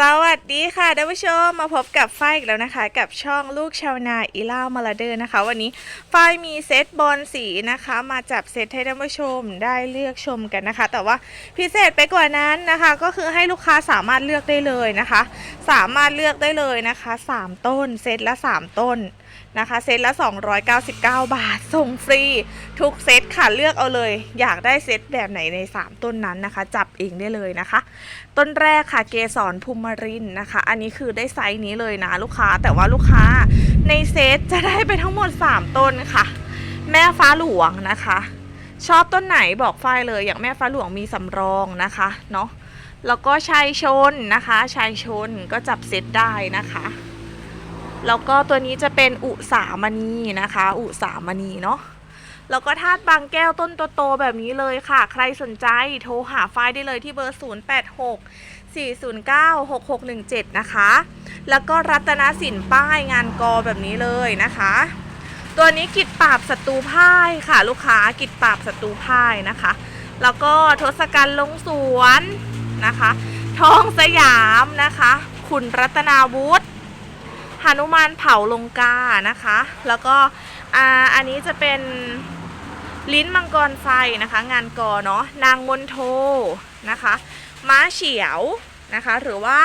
สวัสดีค่ะท่านผู้ชมมาพบกับฝ้ายอีกแล้วนะคะ กับช่องลูกชาวนาอีล่ามาลาเดอร์นะคะ วันนี้ฝ้ายมีเซตบอลสีนะคะ มาจับเซตให้ท่านผู้ชมได้เลือกชมกันนะคะ แต่ว่าพิเศษไปกว่านั้นนะคะ ก็คือให้ลูกค้าสามารถเลือกได้เลยนะคะ สามารถเลือกได้เลยนะคะ 3 ต้นเซตละ 3 ต้นนะคะเซตละ 299 บาท ส่งฟรี ทุกเซตค่ะเลือกเอาเลย อยากได้เซตแบบไหนใน 3 ต้นนั้นนะคะ จับเองได้เลยนะคะ ต้นแรกค่ะเกสรภูมิมรินนะคะ อันนี้คือได้ไซส์นี้เลยนะลูกค้า แต่ว่าลูกค้าในเซตจะได้ไปทั้งหมด 3 ต้นค่ะ แม่ฟ้าหลวงนะคะ ชอบต้นไหนบอกฝ้ายเลย อย่างแม่ฟ้าหลวงมีสำรองนะคะเนาะ แล้วก็ชายชนนะคะ ชายชนก็จับเซตได้นะคะ แล้วก็ตัวนี้จะเป็นอุสามณีนะคะ อุสามณีเนาะ แล้วก็ธาตุบางแก้วต้นโตๆแบบนี้เลยค่ะ ใครสนใจโทรหาฝ้ายได้เลยที่เบอร์ 086 409 6617 นะคะ แล้วก็รัตนสินป้ายงานกอแบบนี้เลยนะคะ ตัวนี้กิดปราบศัตรูพ่ายค่ะ ลูกค้ากิดปราบศัตรูพ่ายนะคะ แล้วก็ทศกัณฐ์ลงสวนนะคะ ทองสยามนะคะขุนรัตนาวุฒิ หนุมานเผาลงกานะคะ แล้วก็อ่าอันนี้จะเป็นลิ้นมังกรไฟนะคะ งานกอเนาะนางมนโทนะคะ ม้าเฉียวนะคะ หรือว่า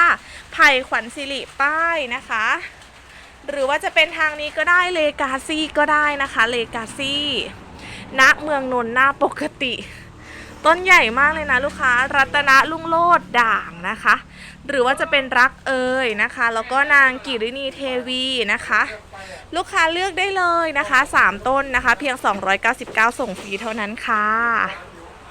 ไผ่ขวัญสิริป้ายนะคะ หรือว่าจะเป็นทางนี้ก็ได้เลกาซี่ก็ได้นะคะเลกาซี่ณเมืองนนท์หน้าปกติ ต้นใหญ่มากเลยนะลูกค้า รัตนะลุงโลดด่างนะคะ หรือว่าจะเป็นรักเอ่ยนะคะ แล้วก็นางกิรินีเทวีนะคะ ลูกค้าเลือกได้เลยนะคะ 3 ต้นนะคะ เพียง 299 ส่งฟรีเท่านั้นค่ะ